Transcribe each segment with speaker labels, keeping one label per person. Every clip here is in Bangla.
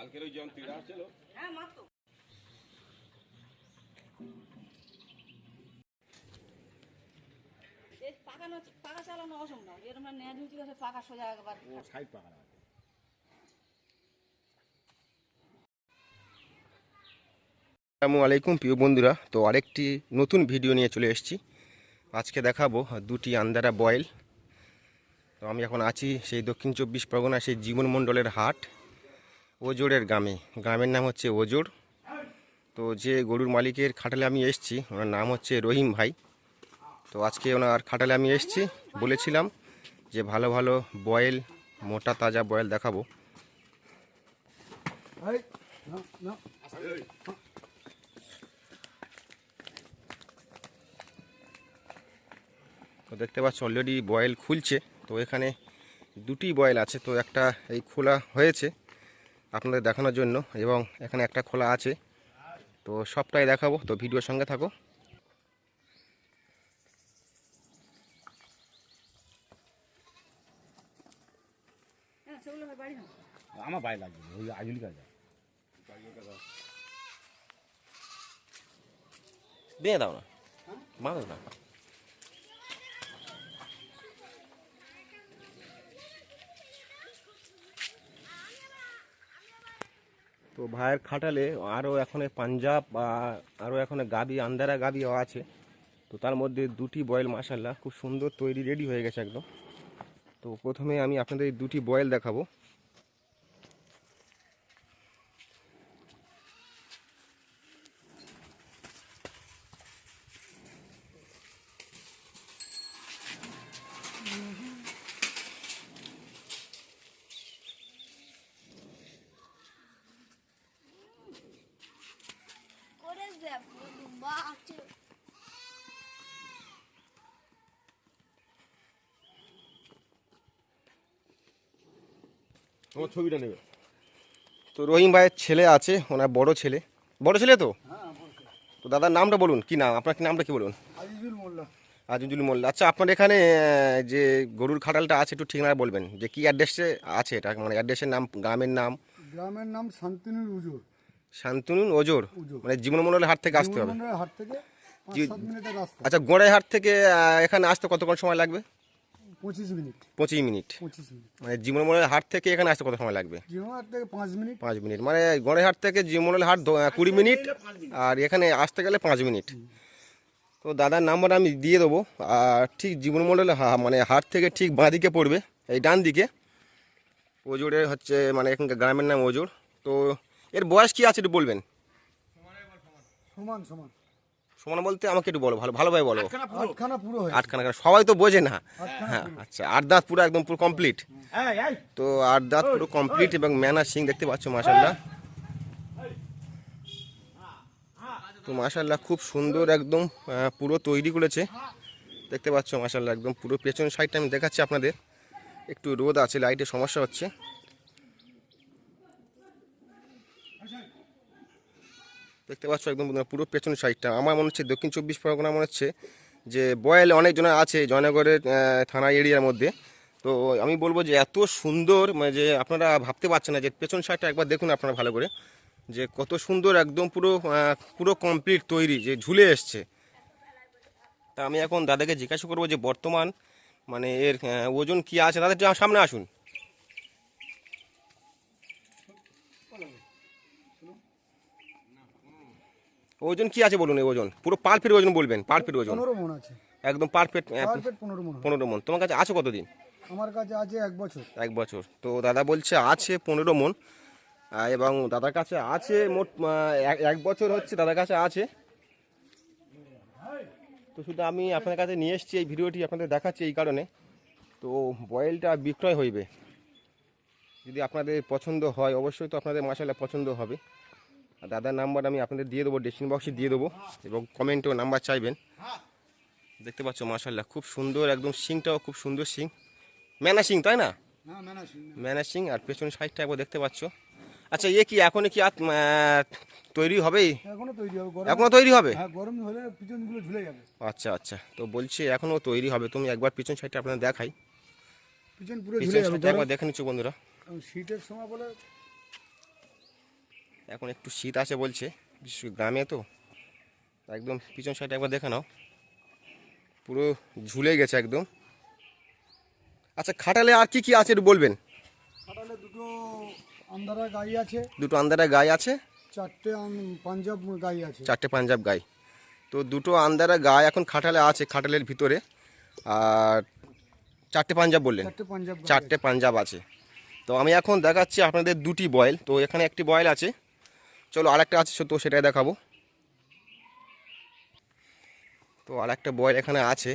Speaker 1: কালকের ওই আসছিল।
Speaker 2: হ্যাঁ মাত্র। পাকানো পাকা চালানো অসম্ভব। এরকম নেট উঁচু গেছে পাকা সোজা একবার।
Speaker 3: ও সাইড পাকা না।
Speaker 4: আসসালামু আলাইকুম প্রিয় বন্ধুরা। তো আরেকটি নতুন ভিডিও নিয়ে চলে এসেছি। আজকে দেখাবো দুটি আন্দারা বয়েল। তো আমি এখন আছি সেই দক্ষিণ চব্বিশ পরগনা সেই জীবন মণ্ডলের হাট। ওজোরের গ্রামে। গ্রামের নাম হচ্ছে ওজোর তো যে গরুর মালিকের খাটালে আমি এসেছি, ওনার নাম হচ্ছে রহিম ভাই। তো আজকে ওনার খাটালে আমি এসেছি। বলেছিলাম যে ভালো ভালো বয়েল, মোটা তাজা বয়েল দেখাবো। তো দেখতে পাচ্ছ অলরেডি বয়েল খুলছে। তো এখানে দুটি বয়েল আছে। তো একটা এই খোলা হয়েছে। আপনাদের দেখানোর জন্য এবং এখানে একটা খোলা আছে। তো সবটাই দেখাবো। তো ভিডিওর সঙ্গে থাকো।
Speaker 3: আমার বাইরে লাগবে ওই আজলি কাজ
Speaker 4: দিয়ে দাও না বাঁধো না। তো ভাইয়ের খাটালে আরও এখন পাঞ্জাব বা আরও এখন গাবি আন্দারা গাবিও আছে। তো তার মধ্যে দুটি বয়েল মাসাল্লাহ খুব সুন্দর তৈরি, রেডি হয়ে গেছে একদম। তো প্রথমে আমি আপনাদের দুটি বয়েল দেখাবো।
Speaker 3: ছবিটা নেবে।
Speaker 4: তো রহিম ভাইয়ের ছেলে আছে ওনার বড় ছেলে। বড় ছেলে তো? তো দাদার নামটা বলুন কি নাম? আপনার কি নামটা কি বলুন?
Speaker 5: আজিজুল মোল্লা।
Speaker 4: আজিজুল মোল্লা। আচ্ছা আপনার এখানে যে গরুর খাটালটা আছে একটু ঠিকানা বলবেন। যে কি অ্যাড্রেসে আছে এটা? মানে অ্যাড্রেসের নাম গ্রামের নাম?
Speaker 5: গ্রামের নাম শান্তিনুর উজুর
Speaker 4: শান্তনুন ওজোর। মানে জীবন মন্ডলের হাট থেকে আসতে হবে।
Speaker 5: হাট থেকে
Speaker 4: আচ্ছা গোড়াই হাট থেকে এখানে আসতে কতক্ষণ সময় লাগবে?
Speaker 5: পঁচিশ মিনিট।
Speaker 4: পঁচিশ মিনিট। মানে জীবন মন্ডলের হাট থেকে এখানে আসতে কত সময় লাগবে?
Speaker 5: থেকে পাঁচ মিনিট।
Speaker 4: পাঁচ মিনিট। মানে গড়ের হাট থেকে জীবন মন্ডলের হাট কুড়ি মিনিট আর এখানে আসতে গেলে পাঁচ মিনিট। তো দাদার নাম্বার আমি দিয়ে দেবো। আর ঠিক জীবন মন্ডলের হা- মানে হাট থেকে ঠিক বাঁ দিকে পড়বে এই ডান দিকে। ওজোরে হচ্ছে মানে এখানকার গ্রামের নাম ওজোর। তো এর বয়স কি আছে একটু বলবেন?
Speaker 5: সমান সমান।
Speaker 4: সমান বলতে আমাকে একটু বলো ভালো ভালোভাবে বলো।
Speaker 5: আটখানা পুরো
Speaker 4: আটখানা কেন? সবাই তো বোঝে না। হ্যাঁ আচ্ছা আট দাঁত পুরো একদম পুরো কমপ্লিট তো আট দাঁত পুরো কমপ্লিট এবং ম্যানার সিং দেখতে পাচ্ছ মাসাল্লাহ তো মাসাল্লাহ খুব সুন্দর একদম পুরো তৈরি করেছে। দেখতে পাচ্ছ মাসাল্লাহ একদম পুরো পেছন সাইডটা আমি দেখাচ্ছি আপনাদের। একটু রোদ আছে লাইটের সমস্যা হচ্ছে। দেখতে পাচ্ছ একদম পুরো পেছন সাইডটা। আমার মনে হচ্ছে দক্ষিণ চব্বিশ পরগনা, মনে হচ্ছে যে বয়েল অনেকজন আছে জয়নগরের থানা এরিয়ার মধ্যে। তো আমি বলব যে এত সুন্দর মানে যে আপনারা ভাবতে পারছেন না যে পেছন সাইডটা একবার দেখুন আপনারা ভালো করে, যে কত সুন্দর একদম পুরো পুরো কমপ্লিট তৈরি, যে ঝুলে এসছে। তা আমি এখন দাদাকে জিজ্ঞাসা করব যে বর্তমান মানে এর ওজন কি আছে? দাদা সামনে আসুন। ওজন কি আছে বলুন ওজন? পুরো পারফেক্ট ওজন বলবেন পারফেক্ট ওজন।
Speaker 5: পনেরো মন আছে।
Speaker 4: একদম পারফেক্ট
Speaker 5: পারফেক্ট পনেরো মন।
Speaker 4: পনেরো মন। তোমার কাছে আছে কতদিন?
Speaker 5: আমার কাছে আছে এক বছর।
Speaker 4: এক বছর। তো দাদা বলছে আছে পনেরো মন। এবং দাদার কাছে আছে মোট এক- বছর হচ্ছে দাদার কাছে আছে। তো শুধু আমি আপনার কাছে নিয়ে এসেছি এই ভিডিওটি আপনাদের দেখাচ্ছি এই কারণে। তো বয়েলটা বিক্রয় হইবে। যদি আপনাদের পছন্দ হয় অবশ্যই তো আপনাদের মাসাল্লাহ পছন্দ হবে। আর দাদার নাম্বার আমি আপনাদের দিয়ে দেবো ডেসিন বক্সে দিয়ে দেবো এবং কমেন্টেও নাম্বার চাইবেন। দেখতে পাচ্ছ মাসাল্লাহ খুব সুন্দর একদম সিংটাও খুব সুন্দর সিং ম্যানা সিং তাই না?
Speaker 5: না মেনা সিং
Speaker 4: আর পেছন সাইডটা একবার দেখতে পাচ্ছ। আচ্ছা এ কি এখনই কি তৈরি হবে
Speaker 5: এখনও তৈরি হবে
Speaker 4: এখনও
Speaker 5: হ্যাঁ
Speaker 4: আচ্ছা আচ্ছা তো বলছি এখনও তৈরি হবে তুমি একবার পিছন সাইডটা আপনাদের দেখাই।
Speaker 5: পিছন পুরো ঝুলে যাবে
Speaker 4: একবার দেখে নিচ্ছ বন্ধুরা।
Speaker 5: শীতের সময় বলে
Speaker 4: এখন একটু শীত আছে বলছে বিশেষ গ্রামে তো। একদম পিছন সাইডে একবার দেখে নাও। পুরো ঝুলে গেছে একদম। আচ্ছা খাটালে আর কি কি আছে একটু বলবেন?
Speaker 5: খাটালে দুটো আন্দারা গাই আছে।
Speaker 4: দুটো আন্দারা গাই আছে?
Speaker 5: চারটে পাঞ্জাব গাই আছে।
Speaker 4: চারটে পাঞ্জাব গাই। তো দুটো আন্দারা গাই এখন খাটালে আছে খাটালের ভিতরে। আর চারটে পাঞ্জাব বললেন?
Speaker 5: চারটে পাঞ্জাব গাই
Speaker 4: চারটে পাঞ্জাব আছে। তো আমি এখন দেখাচ্ছি আপনাদের দুটি বয়েল। তো এখানে একটি বয়েল আছে। চলো আরেকটা আছে তো সেটাই দেখাবো। তো আরেকটা বয়েল এখানে আছে।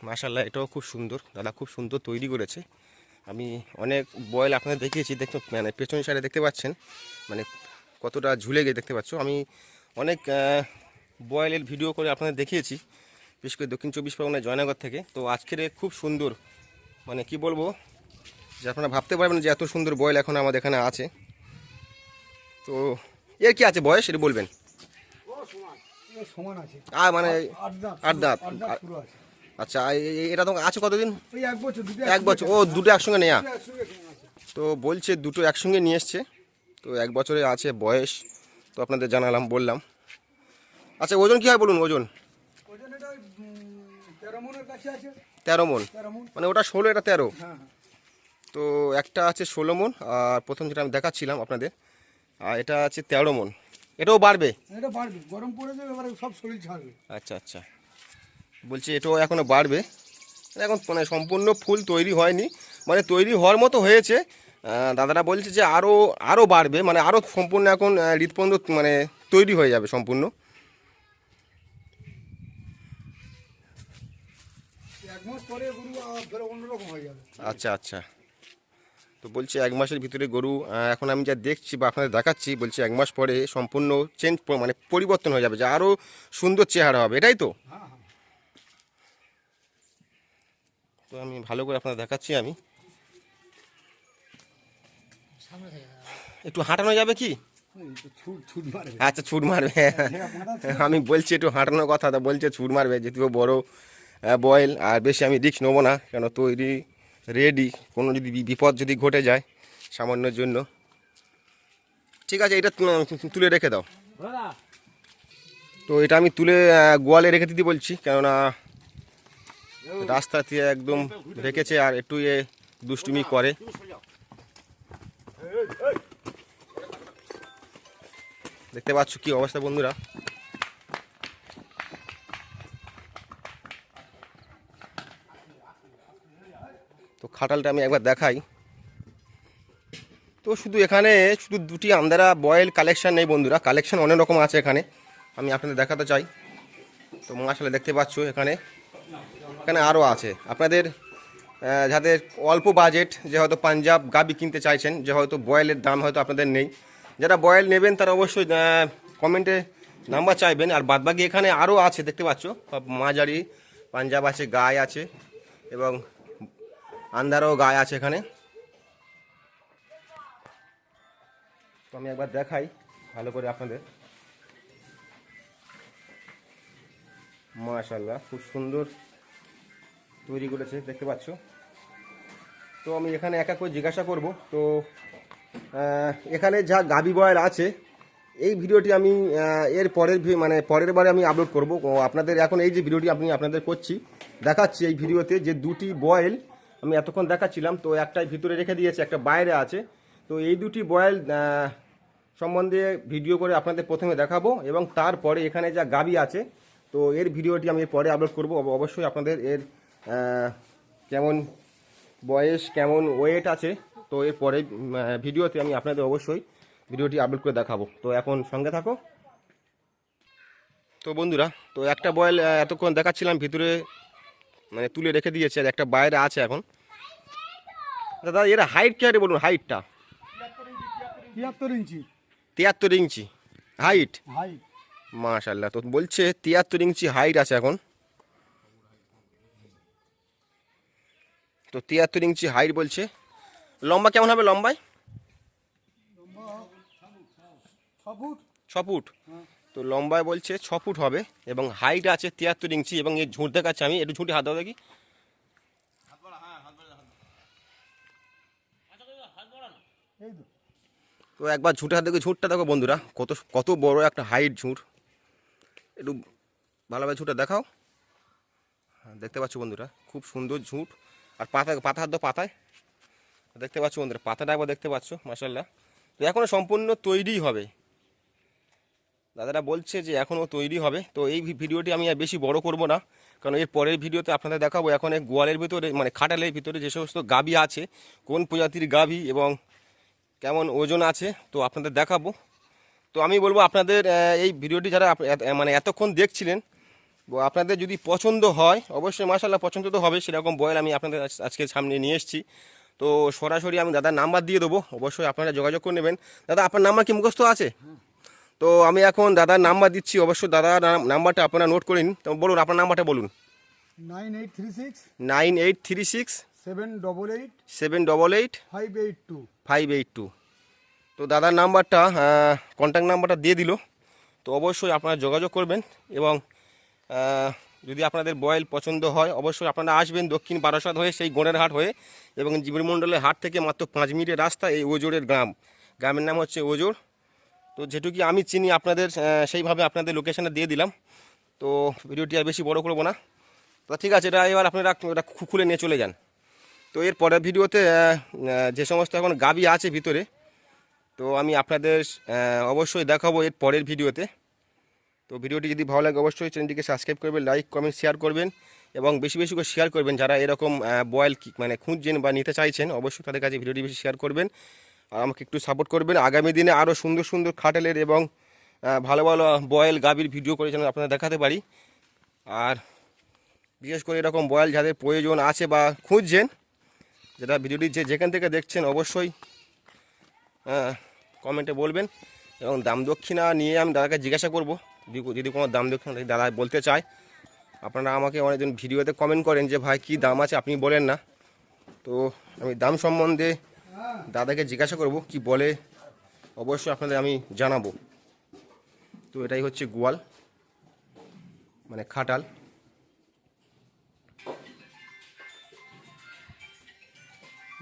Speaker 4: মাশাল্লাহ এটাও খুব সুন্দর। দাদা খুব সুন্দর তৈরি করেছে। আমি অনেক বয়েল আপনাদের দেখিয়েছি, দেখতে মানে পেছন সাইডে দেখতে পাচ্ছেন। মানে কতটা ঝুলে গিয়ে দেখতে পাচ্ছ। আমি অনেক বয়েলের ভিডিও করে আপনাদের দেখিয়েছি। বিশেষ করে দক্ষিণ চব্বিশ পরগনায় জয়নগর থেকে। তো আজকের খুব সুন্দর। মানে কি বলব? যে আপনারা ভাবতে পারবেন যে এত সুন্দর বয়েল এখন আমাদের এখানে আছে। তো এর কি আছে বয়স এটা বলবেন? আর মানে
Speaker 5: আট দাঁত।
Speaker 4: আচ্ছা এটা তো আছে কতদিন?
Speaker 5: এক বছর
Speaker 4: ও দুটো একসঙ্গে নেয়া? তো বলছে দুটো একসঙ্গে নিয়ে এসছে। তো এক বছরে আছে বয়স তো আপনাদের জানালাম বললাম। আচ্ছা ওজন কী হয় বলুন ওজন?
Speaker 5: তেরো
Speaker 4: মন।
Speaker 5: মানে
Speaker 4: ওটা ষোলো এটা তেরো।
Speaker 5: হ্যাঁ হ্যাঁ।
Speaker 4: তো একটা আছে ষোলো মন আর প্রথম যেটা আমি দেখাচ্ছিলাম আপনাদের আর এটা আছে তেরো মন। এটাও বাড়বে?
Speaker 5: এটা বাড়বে গরম পড়ে যাবে এবারে সব শরীর ছাড়বে।
Speaker 4: আচ্ছা আচ্ছা। বলছি এটাও এখনও বাড়বে। এখন মানে সম্পূর্ণ ফুল তৈরি হয়নি। মানে তৈরি হওয়ার মতো হয়েছে। দাদারা বলছে যে আরও আরও বাড়বে মানে আরও সম্পূর্ণ এখন আহ, হৃদপন্দ মানে তৈরি হয়ে যাবে সম্পূর্ণ। আচ্ছা আচ্ছা। তো বলছি এক মাসের ভিতরে গরু এখন আমি যা দেখছি বা আপনাদের দেখাচ্ছি, বলছি এক মাস পরে সম্পূর্ণ চেঞ্জ মানে পরিবর্তন হয়ে যাবে, যে আরও সুন্দর চেহারা হবে, এটাই তো? তো আমি ভালো করে আপনাদের দেখাচ্ছি আমি। একটু হাঁটানো যাবে কি? আচ্ছা ছুট মারবে। আমি বলছি একটু হাঁটানোর কথা, তা বলছে ছুট মারবে, যেহেতু বড় বয়েল, আর বেশি আমি রিস্ক নেব না, কেন তৈরি রেডি কোনো যদি বিপদ যদি ঘটে যায়, সামান্যর জন্য। ঠিক আছে, এটা তুলে রেখে দাও। তো এটা আমি তুলে গোয়ালে রেখে দিতে বলছি, কেননা রাস্তা দিয়ে একদম রেখেছে আর একটু এ দুষ্টুমি করে। দেখতে পাচ্ছ কি অবস্থা বন্ধুরা? খাটালটা আমি একবার দেখাই। তো শুধু এখানে, শুধু দুটি আন্দারা বয়েল কালেকশন নেই বন্ধুরা, কালেকশন অনেক রকম আছে এখানে, আমি আপনাদের দেখাতে চাই। তো মাসালে দেখতে পাচ্ছ এখানে এখানে আরও আছে। আপনাদের যাদের অল্প বাজেট, যে হয়তো পাঞ্জাব গাবি কিনতে চাইছেন, যে হয়তো বয়েলের দাম হয়তো আপনাদের নেই, যারা বয়েল নেবেন তারা অবশ্যই কমেন্টে নাম্বার চাইবেন। আর বাদবাকি এখানে আরও আছে, দেখতে পাচ্ছ মাঝারি, পাঞ্জাব আছে গায়ে আছে, এবং আন্দারও গায়ে আছে এখানে তো আমি একবার দেখাই ভালো করে আপনাদের মাশাল্লাহ খুব সুন্দর তৈরি করেছে দেখতে পাচ্ছ তো আমি এখানে একা করে জিজ্ঞাসা করব তো এখানে যা গাবি বয়েল আছে এই ভিডিওটি আমি এর পরের মানে পরের বারে আমি আপলোড করব আপনাদের এখন এই যে ভিডিওটি আমি আপনাদের করছি দেখাচ্ছি এই ভিডিওতে যে দুটি বয়েল আমি এতক্ষণ দেখাচ্ছিলাম, তো একটাই ভিতরে রেখে দিয়েছে, একটা বাইরে আছে। তো এই দুটি বয়েল সম্বন্ধে ভিডিও করে আপনাদের প্রথমে দেখাবো এবং তারপরে এখানে যা গাবি আছে, তো এর ভিডিওটি আমি পরে আপলোড করব। অবশ্যই আপনাদের এর কেমন বয়স, কেমন ওয়েট আছে, তো এর পরে ভিডিওতে আমি আপনাদের অবশ্যই ভিডিওটি আপলোড করে দেখাবো। তো এখন সঙ্গে থাকো। তো বন্ধুরা, তো একটা বয়েল এতক্ষণ দেখাচ্ছিলাম, ভিতরে মানে তুলে রেখে দিয়েছে, আর একটা বাইরে আছে এখন। দাদা এর হাইট কে বলুন হাইটটা
Speaker 5: তিয়াত্তর ইঞ্চি।
Speaker 4: তিয়াত্তর ইঞ্চি। হাইট
Speaker 5: হাই
Speaker 4: মাশাল্লাহ তো বলছে তিয়াত্তর ইঞ্চি হাইট আছে এখন। তো তিয়াত্তর ইঞ্চি হাইট বলছে। লম্বা কেমন হবে লম্বায়?
Speaker 5: ছ ফুট
Speaker 4: ছ ফুট তো লম্বায় বলছে ছ ফুট হবে এবং হাইট আছে তিয়াত্তর ইঞ্চি এবং এই ঝুঁট দেখাচ্ছে আমি একটু ঝুঁটি হাত দাও দেখি।
Speaker 5: তো
Speaker 4: একবার ঝুঁটা দেখো ঝুঁটটা দেখো বন্ধুরা কত কত বড় একটা হাইট ঝুঁট। একটু ভালোভাবে ঝুঁটা দেখাও। হ্যাঁ, দেখতে পাচ্ছ বন্ধুরা খুব সুন্দর ঝুঁট। আর পাতা পাতা হাত পাতায়। দেখতে পাচ্ছ বন্ধুরা পাতাটা একবার দেখতে পাচ্ছ মাসাল্লাহ তো এখনও সম্পূর্ণ তৈরি হবে। দাদারা বলছে যে এখনও তৈরি হবে। তো এই ভিডিওটি আমি আর বেশি বড় করব না কারণ এর পরের ভিডিওতে আপনাদের দেখাবো এখন এই গোয়ালের ভিতরে মানে খাটালের ভিতরে যে সমস্ত গাভী আছে কোন প্রজাতির গাভী এবং কেমন ওজন আছে তো আপনাদের দেখাবো। তো আমি বলব আপনাদের এই ভিডিওটি যারা মানে এতক্ষণ দেখছিলেন আপনাদের যদি পছন্দ হয় অবশ্যই মাসাল্লাহ পছন্দ তো হবে সেরকম বয়েল আমি আপনাদের আজকে সামনে নিয়ে এসেছি। তো সরাসরি আমি দাদার নাম্বার দিয়ে দেবো অবশ্যই আপনারা যোগাযোগ করে নেবেন। দাদা আপনার নাম্বার কি মুখস্থ আছে? তো আমি এখন দাদার নাম্বার দিচ্ছি অবশ্যই দাদার নাম- নাম্বারটা আপনারা নোট করে নিন। তো বলুন আপনার নাম্বারটা বলুন।
Speaker 5: Nine eight three six.
Speaker 4: Nine eight three six.
Speaker 5: Seven double eight
Speaker 4: seven double eight
Speaker 5: five eight two
Speaker 4: five eight two তো দাদার নাম্বারটা কন্ট্যাক্ট নাম্বারটা দিয়ে দিল। তো অবশ্যই আপনারা যোগাযোগ করবেন এবং যদি আপনাদের বয়েল পছন্দ হয় অবশ্যই আপনারা আসবেন দক্ষিণ বারাসাত হয়ে সেই গোড়ের হাট হয়ে এবং জীবনমণ্ডলের হাট থেকে মাত্র পাঁচ মিনিটের রাস্তা এই ওজোরের গ্রাম। গ্রামের নাম হচ্ছে ওজোর তো যেটুকু আমি চিনি আপনাদের সেইভাবে আপনাদের লোকেশানে দিয়ে দিলাম। তো ভিডিওটি আর বেশি বড় করব না। তো ঠিক আছে এটা এবার আপনারা এটা খুলে নিয়ে চলে যান। তো এর পরের ভিডিওতে যে সমস্ত এখন গাবি আছে ভিতরে, তো আমি আপনাদের অবশ্যই দেখাবো এর পরের ভিডিওতে। তো ভিডিওটি যদি ভালো লাগে, অবশ্যই চ্যানেলটিকে সাবস্ক্রাইব করবেন, লাইক, কমেন্ট, শেয়ার করবেন এবং বেশি বেশি করে শেয়ার করবেন যারা এরকম বয়েল মানে খুঁজছেন বা নিতে চাইছেন, অবশ্যই তাদের কাছে ভিডিওটি বেশি শেয়ার করবেন আর আমাকে একটু সাপোর্ট করবেন। আগামী দিনে আরও সুন্দর সুন্দর খাটেলের এবং ভালো ভালো বয়েল গাবির ভিডিও করে যেন আপনারা দেখাতে পারি। আর বিশেষ করে এরকম বয়েল যাদের প্রয়োজন আছে বা খুঁজছেন যেটা ভিডিওটি যে যেখান থেকে দেখছেন অবশ্যই হ্যাঁ কমেন্টে বলবেন। এবং দাম দক্ষিণা নিয়ে আমি দাদাকে জিজ্ঞাসা করব। যদি কোনো দাম দক্ষিণা দাদা বলতে চায়, আপনারা আমাকে অনেকজন ভিডিওতে কমেন্ট করেন যে, ভাই, কী দাম আছে আপনি বলেন না। তো আমি দাম সম্বন্ধে দাদাকে জিজ্ঞাসা করব, কি বলে, অবশ্যই আপনাদের আমি জানাব। তো এটাই হচ্ছে গোয়াল মানে খাটাল।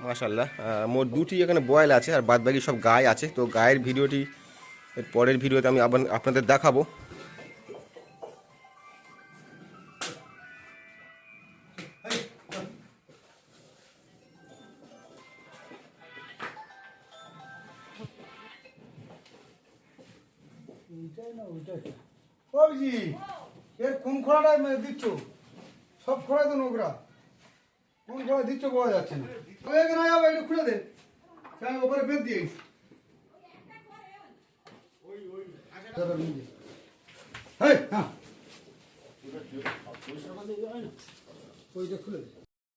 Speaker 4: মাশাল্লাহ মোট দুটি এখানে বয়েল আছে আর বাদ বাকি সব গায়ে আছে। তো গায়ের ভিডিওটি, এর পরের ভিডিওতে আমি আপনাদের দেখাবো।
Speaker 5: এর কোন খোড়াটা দিচ্ছ? সব খোড়া তো নোংরা। কোন খোড়া দিচ্ছ পাওয়া যাচ্ছে না। একটু খুলে দে। ওপরে বেদ দিয়ে। হ্যাঁ। ওইটা খুলে দে।